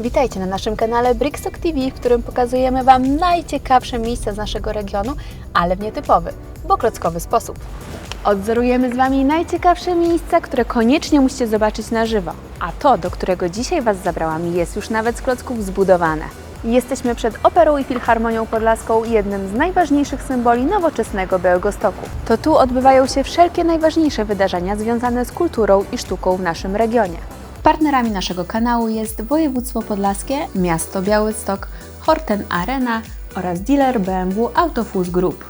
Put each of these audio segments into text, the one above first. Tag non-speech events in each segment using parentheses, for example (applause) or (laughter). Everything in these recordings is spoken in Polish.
Witajcie na naszym kanale Brickstock TV, w którym pokazujemy Wam najciekawsze miejsca z naszego regionu, ale w nietypowy, bo klockowy sposób. Odzorujemy z Wami najciekawsze miejsca, które koniecznie musicie zobaczyć na żywo. A to, do którego dzisiaj Was zabrałam, jest już nawet z klocków zbudowane. Jesteśmy przed Operą i Filharmonią Podlaską, jednym z najważniejszych symboli nowoczesnego Białegostoku. To tu odbywają się wszelkie najważniejsze wydarzenia związane z kulturą i sztuką w naszym regionie. Partnerami naszego kanału jest Województwo Podlaskie, Miasto Białystok, Horten Arena oraz dealer BMW Autofus Group.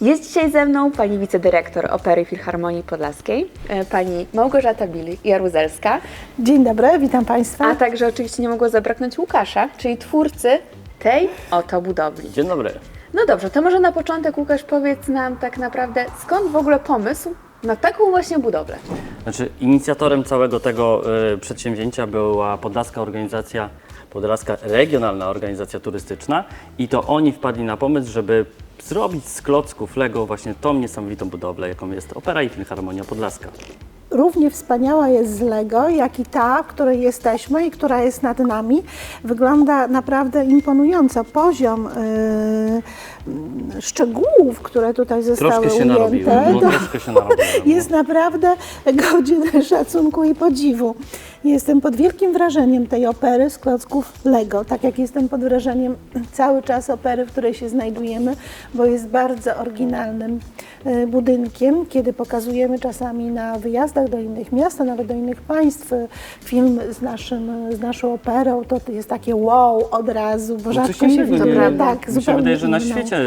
Jest dzisiaj ze mną pani wicedyrektor Opery Filharmonii Podlaskiej, e, pani Małgorzata Bili-Jaruzelska, Dzień dobry, witam Państwa. a także oczywiście nie mogło zabraknąć Łukasza, czyli twórcy tej oto budowli. Dzień dobry. No dobrze, to może na początek Łukasz powiedz nam tak naprawdę skąd w ogóle pomysł na taką właśnie budowlę? Znaczy, inicjatorem całego tego y, przedsięwzięcia była Podlaska Organizacja, Podlaska Regionalna Organizacja Turystyczna i to oni wpadli na pomysł, żeby zrobić z klocków Lego właśnie tą niesamowitą budowlę, jaką jest Opera i Filharmonia Podlaska. Równie wspaniała jest z Lego, jak i ta, w której jesteśmy i która jest nad nami. Wygląda naprawdę imponująco. Poziom yy, szczegółów, które tutaj zostały Troszkę się ujęte, narobiło. No, (laughs) troszkę się narobiło. jest naprawdę godzien szacunku i podziwu. Jestem pod wielkim wrażeniem tej opery z klocków Lego, tak jak jestem pod wrażeniem cały czas opery, w której się znajdujemy, bo jest bardzo oryginalnym e, budynkiem. Kiedy pokazujemy czasami na wyjazdach do innych miast, a nawet do innych państw e, film z, naszym, z naszą operą, to jest takie wow od razu, bo No rzadko się widzi. Tak, Mi się zupełnie wydaje, że na świecie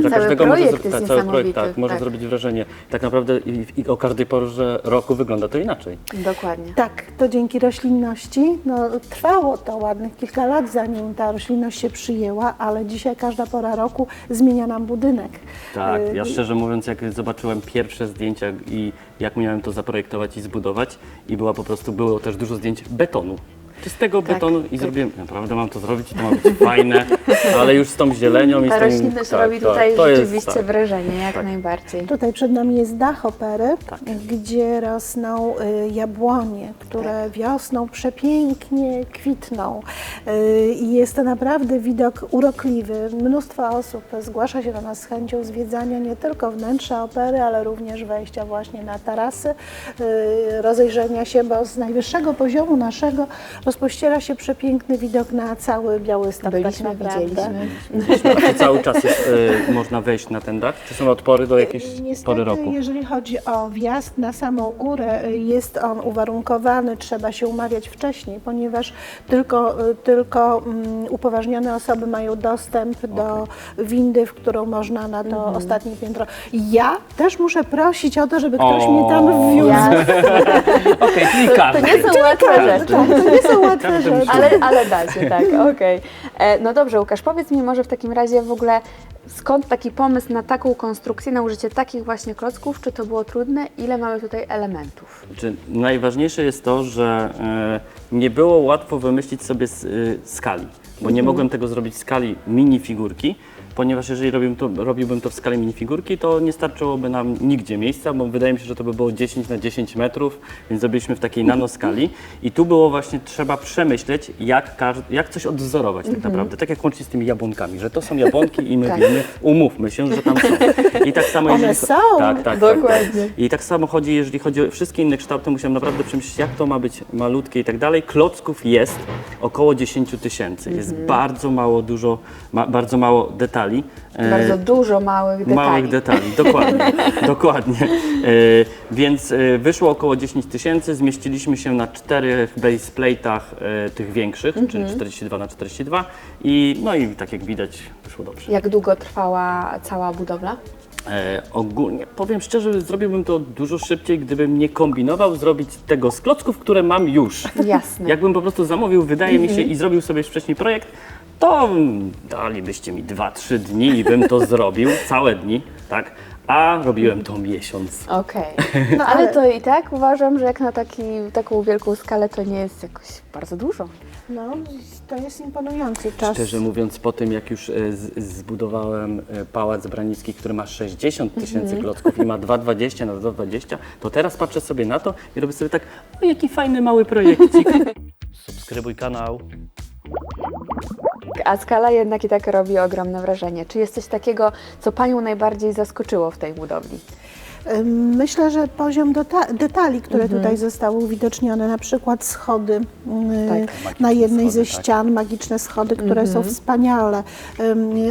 dla każdego może tak, cały projekt tak, może tak. zrobić wrażenie. Tak naprawdę i, i o każdej porze roku wygląda to inaczej. Dokładnie. Tak, to dzięki roślinności. No, trwało to ładnych kilka lat, zanim ta roślinność się przyjęła, ale dzisiaj każda pora roku zmienia nam budynek. Tak, Y, ja szczerze mówiąc, jak zobaczyłem pierwsze zdjęcia i jak miałem to zaprojektować i zbudować, i była po prostu, było też dużo zdjęć betonu. Czystego Tak, betonu i tak. zrobiłem, naprawdę mam to zrobić i to ma być (laughs) fajne, ale już z tą zielenią i Ta z tą... roślinność tak, robi tak, tutaj to jest, rzeczywiście tak. wrażenie, jak Tak. najbardziej. Tutaj przed nami jest dach opery, Tak. gdzie rosną y, jabłonie, które wiosną przepięknie kwitną. Y, I jest to naprawdę widok urokliwy. Mnóstwo osób zgłasza się do nas z chęcią zwiedzania nie tylko wnętrza opery, ale również wejścia właśnie na tarasy, y, rozejrzenia się, bo z najwyższego poziomu naszego rozpościera się przepiękny widok na cały Białystok. Byliśmy, tak naprawdę. widzieliśmy. Czy cały czas jest, y, można wejść na ten dach? Czy są odpory do jakiejś Niestety, pory roku? jeżeli chodzi o wjazd na samą górę, y, jest on uwarunkowany, trzeba się umawiać wcześniej, ponieważ tylko, y, tylko mm, upoważnione osoby mają dostęp do windy, w którą można na to Mhm. ostatnie piętro. Ja też muszę prosić o to, żeby ktoś O, mnie tam wwiózł. Ja, (laughs) Okej, czyli to każdy. nie są łatwe Tak, rzeczy. tak, to nie są łatwe Każdy musi- rzeczy. Ale, ale da się, tak, (laughs) okej. E, No dobrze, Łukasz, powiedz mi może w takim razie w ogóle, skąd taki pomysł na taką konstrukcję, na użycie takich właśnie klocków? Czy to było trudne? Ile mamy tutaj elementów? Znaczy, najważniejsze jest to, że e, nie było łatwo wymyślić sobie s- y, skali, bo nie mogłem tego zrobić w skali minifigurki, ponieważ jeżeli robiłbym to, robiłbym to w skali minifigurki, to nie starczyłoby nam nigdzie miejsca, bo wydaje mi się, że to by było 10 na 10 metrów, więc zrobiliśmy w takiej nanoskali i tu było właśnie trzeba przemyśleć, jak, jak coś odwzorować tak naprawdę, tak jak łącznie z tymi jabłonkami, że to są jabłonki i my Tak. wiemy, umówmy się, że tam są. I tak samo One jeżeli... są. Tak, tak, Dokładnie. Tak, tak. I tak samo chodzi, jeżeli chodzi o wszystkie inne kształty, musiałem naprawdę przemyśleć, jak to ma być malutkie i tak dalej. Klocków jest około 10 tysięcy. Jest Mhm. bardzo mało dużo, ma, bardzo mało detali. E, Bardzo dużo małych detali. Małych detali, dokładnie, (laughs) dokładnie. E, więc e, wyszło około 10 tysięcy, zmieściliśmy się na czterech base plate'ach e, tych większych, Mhm. czyli 42 na 42 i no i tak jak widać wyszło dobrze. Jak długo trwała cała budowla? E, ogólnie powiem szczerze, zrobiłbym to dużo szybciej, gdybym nie kombinował zrobić tego z klocków, które mam już. Jasne. Jakbym po prostu zamówił, wydaje mi się, Mhm. i zrobił sobie już wcześniej projekt, to dalibyście mi 2-3 dni i bym to zrobił, całe dni, tak? A robiłem to miesiąc. Okej. (laughs) No ale to i tak uważam, że jak na taki, taką wielką skalę to nie jest jakoś bardzo dużo. No, to jest imponujący czas. Szczerze mówiąc, po tym jak już e, z, zbudowałem e, pałac Branicki, który ma 60 tysięcy klocków i ma 2,20 na 2,20, to teraz patrzę sobie na to i robię sobie tak, o jaki fajny mały projekcik. (laughs) subskrybuj kanał. A skala jednak i tak robi ogromne wrażenie. Czy jest coś takiego, co Panią najbardziej zaskoczyło w tej budowli? Myślę, że poziom deta- detali, które Mhm. tutaj zostały uwidocznione, na przykład schody y, Tak. na jednej schody, ze tak. ścian, magiczne schody, które Mhm. są wspaniale,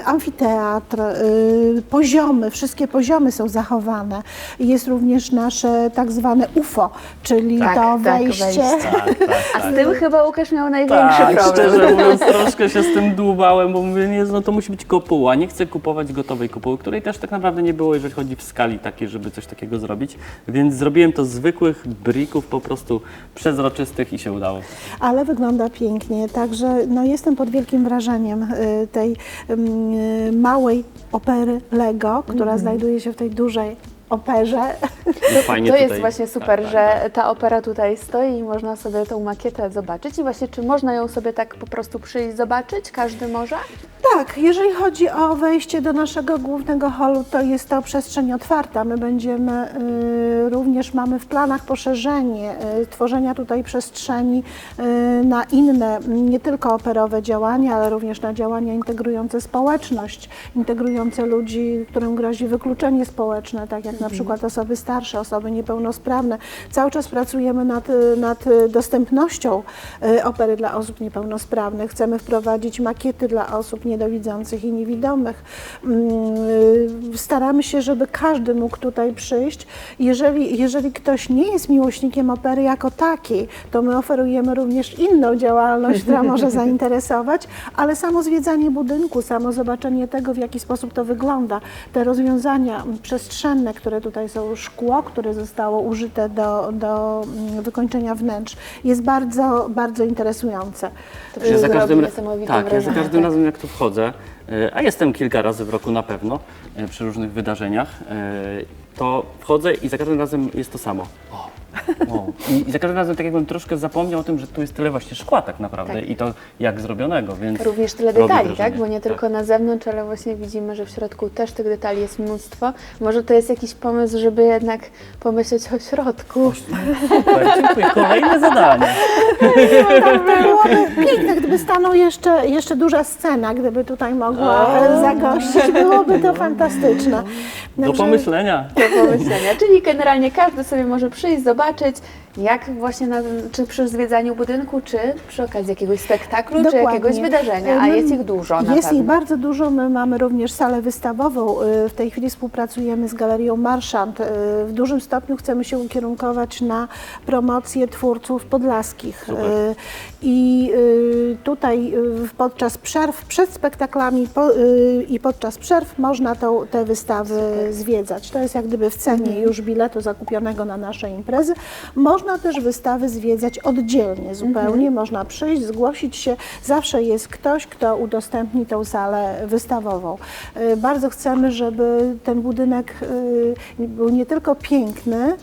amfiteatr, y, poziomy, wszystkie poziomy są zachowane. Jest również nasze tak zwane UFO, czyli Tak, to tak, wejście. wejście. Tak, tak, A z tym chyba Łukasz miał największy Tak, problem. szczerze mówiąc, troszkę się z tym dłubałem, bo mówię, nie, no to musi być kopuła. Nie chcę kupować gotowej kopuły, której też tak naprawdę nie było, jeżeli chodzi w skali takiej, żeby coś takiego zrobić. Więc zrobiłem to z zwykłych brików, po prostu przezroczystych i się udało. ale wygląda pięknie. Także no, jestem pod wielkim wrażeniem y, tej ym, y, małej opery Lego, która Mhm. znajduje się w tej dużej operze. Fajnie (laughs) to jest tutaj- właśnie super, tak, tak, że tak. ta opera tutaj stoi i można sobie tą makietę zobaczyć. I właśnie, czy można ją sobie tak po prostu przyjść zobaczyć? Każdy może? Tak, jeżeli chodzi o wejście do naszego głównego holu, to jest to przestrzeń otwarta. My będziemy y, również mamy w planach poszerzenie y, tworzenia tutaj przestrzeni y, na inne, nie tylko operowe działania, ale również na działania integrujące społeczność, integrujące ludzi, którym grozi wykluczenie społeczne, tak jak na przykład osoby starsze, osoby niepełnosprawne. Cały czas pracujemy nad, nad dostępnością y, opery dla osób niepełnosprawnych. Chcemy wprowadzić makiety dla osób niedowidzących i niewidomych. Mm, y, Staramy się, żeby każdy mógł tutaj przyjść. Jeżeli, jeżeli ktoś nie jest miłośnikiem opery jako takiej, to my oferujemy również inną działalność, która (laughs) może zainteresować, ale samo zwiedzanie budynku, samo zobaczenie tego, w jaki sposób to wygląda, te rozwiązania przestrzenne, które tutaj są, szkło, które zostało użyte do, do mm, wykończenia wnętrz, jest bardzo, bardzo interesujące. To Ja za zrobi każdym, tak, ja za każdym razem jak tu wchodzę, e, a jestem kilka razy w roku na pewno e, przy różnych wydarzeniach, e, to wchodzę i za każdym razem jest to samo. O, o. I, I za każdym razem tak jakbym troszkę zapomniał o tym, że tu jest tyle właśnie szkła tak naprawdę Tak. i to jak zrobionego, więc Również tyle robi detali, wrażenie. tak? Bo nie tylko na zewnątrz, ale właśnie widzimy, że w środku też tych detali jest mnóstwo. Może to jest jakiś pomysł, żeby jednak pomyśleć o środku. Super, dziękuję. Kolejne zadanie. Byłoby piękne, gdyby stanął jeszcze, jeszcze duża scena, gdyby tutaj mogła e, zagościć, byłoby to fantastyczne. Do Także- pomyślenia. do pomyślenia. Czyli generalnie każdy sobie może przyjść, zobaczyć, zobaczyć jak właśnie na, czy przy zwiedzaniu budynku, czy przy okazji jakiegoś spektaklu, czy Dokładnie. jakiegoś wydarzenia, a jest ich dużo na Jest pewno. ich bardzo dużo. My mamy również salę wystawową. Y, W tej chwili współpracujemy z Galerią Marszant. Y, W dużym stopniu chcemy się ukierunkować na promocję twórców podlaskich. Super. Y, I y, tutaj podczas przerw, przed spektaklami po, i podczas przerw można tą, te wystawy zwiedzać. To jest jak gdyby w cenie Mhm. już biletu zakupionego na nasze imprezy. Można też wystawy zwiedzać oddzielnie zupełnie. Mhm. Można przyjść, zgłosić się. Zawsze jest ktoś, kto udostępni tą salę wystawową. Y, Bardzo chcemy, żeby ten budynek y, był nie tylko piękny,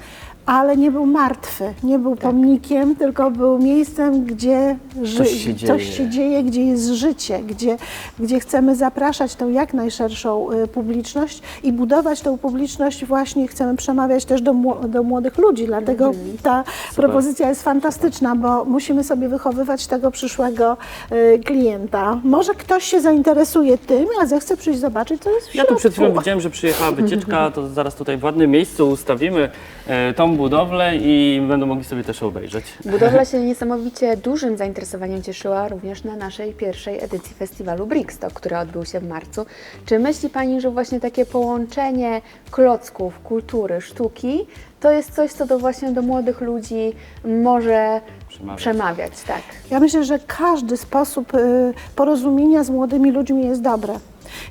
ale nie był martwy, nie był Tak. pomnikiem, tylko był miejscem, gdzie ży- Coś się dzieje. coś się dzieje, gdzie jest życie, gdzie, gdzie chcemy zapraszać tą jak najszerszą y, publiczność i budować tą publiczność właśnie chcemy przemawiać też do, mło- do młodych ludzi, dlatego Mhm. ta propozycja jest fantastyczna, bo musimy sobie wychowywać tego przyszłego y, klienta. Może ktoś się zainteresuje tym, a zechce przyjść zobaczyć, co jest w Ja tu przed chwilą środku. widziałem, że przyjechała wycieczka, to zaraz tutaj w ładnym miejscu ustawimy e, tą budowlę i będą mogli sobie też obejrzeć. Budowla (laughs) się niesamowicie dużym zainteresowaniem cieszyła również na naszej pierwszej edycji festiwalu Brickstock, który odbył się w marcu. Czy myśli Pani, że właśnie takie połączenie klocków, kultury, sztuki to jest coś, co do właśnie do młodych ludzi może Przemawiać. przemawiać, tak? Ja myślę, że każdy sposób y, porozumienia z młodymi ludźmi jest dobry.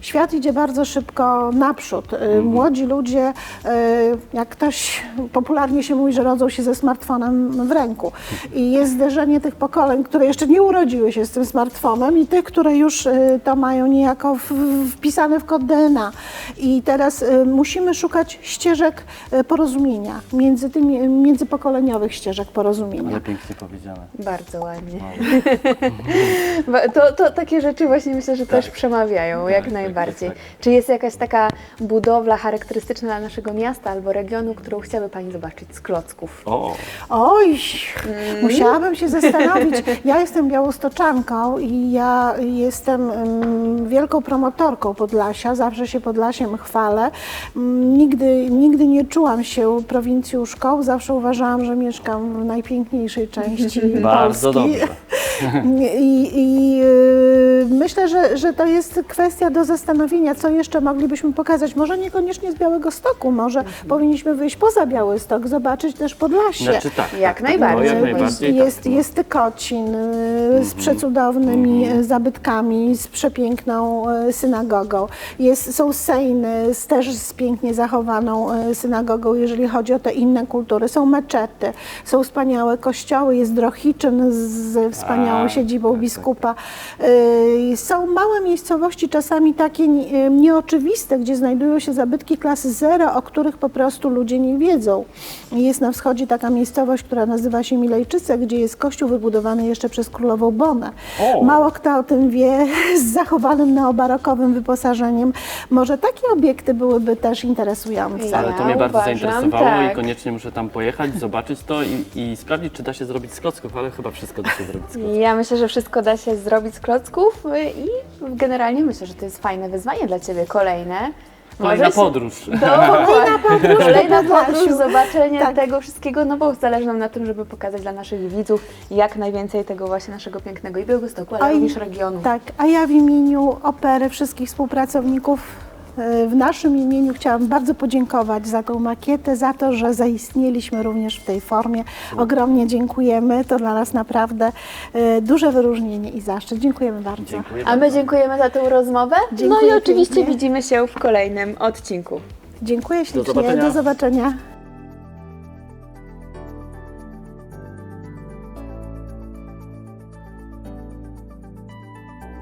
Świat idzie bardzo szybko naprzód. Y, Młodzi ludzie, y, jak ktoś popularnie się mówi, że rodzą się ze smartfonem w ręku. I jest zderzenie tych pokoleń, które jeszcze nie urodziły się z tym smartfonem i tych, które już y, to mają niejako wpisane w kod DNA. I teraz musimy szukać ścieżek porozumienia, między tymi, międzypokoleniowych ścieżek porozumienia. Ale pięknie powiedziane. Bardzo ładnie. (laughs) Ba- To, to takie rzeczy właśnie myślę, że też przemawiają, jak tak, najbardziej. najbardziej. jest tak. Czy jest jakaś taka budowla charakterystyczna dla naszego miasta albo regionu, którą chciałaby Pani zobaczyć z klocków? O, Oj, musiałabym się zastanowić. Ja jestem białostoczanką i ja jestem mm, wielką promotorką Podlasia. Zawsze się Podlasiem chwalę. Mm, Nigdy, nigdy nie czułam się prowincjuszką. Zawsze uważałam, że mieszkam w najpiękniejszej części (laughs) bardzo Polski. dobrze. I, i y, myślę, że, że to jest kwestia do zastanowienia, co jeszcze moglibyśmy pokazać. Może niekoniecznie z Białego Stoku, może powinniśmy wyjść poza Białystok, zobaczyć też Podlasie. Znaczy tak. Jak tak, najbardziej. Tak, no, jak Jest- najbardziej jest, tak, no. jest Tykocin y, z przecudownymi y, zabytkami, z przepiękną y, synagogą. Jest, są Sejny z, też z pięknie zachowaną synagogą, jeżeli chodzi o te inne kultury. Są meczety, są wspaniałe kościoły, jest Drohiczyn z wspaniałą A, siedzibą tak, tak, biskupa. Y, Są małe miejscowości, czasami takie y, nieoczywiste, gdzie znajdują się zabytki klasy zero, o których po prostu ludzie nie wiedzą. Jest na wschodzie taka miejscowość, która nazywa się Milejczyce, gdzie jest kościół wybudowany jeszcze przez królową Bonę. O! Mało kto o tym wie, (laughs) z zachowanym neobarokowym wyposażeniem. Może takie obiekty byłyby też interesujące. Ale to Ja mnie bardzo uważam, zainteresowało tak. i koniecznie muszę tam pojechać, zobaczyć to i, i sprawdzić, czy da się zrobić z klocków, ale chyba wszystko da się zrobić z (laughs) klocków. Ja myślę, że wszystko da się zrobić z klocków i generalnie myślę, że to jest fajne wyzwanie dla Ciebie, kolejne. Kolejna Możesz- podróż. (laughs) (laughs) Kolejna podróż, kolejna podróż, zobaczenie Tak. tego wszystkiego, no bo zależy nam na tym, żeby pokazać dla naszych widzów jak najwięcej tego właśnie naszego pięknego i Białegostoku, ale A również regionu. Tak, a ja w imieniu opery wszystkich współpracowników w naszym imieniu chciałam bardzo podziękować za tą makietę, za to, że zaistnieliśmy również w tej formie. Ogromnie dziękujemy. To dla nas naprawdę e, duże wyróżnienie i zaszczyt. Dziękujemy bardzo. Dziękuję A my dziękujemy za tę rozmowę. no Dziękuję i oczywiście pięknie. widzimy się w kolejnym odcinku. Dziękuję ślicznie. zobaczenia. Do zobaczenia.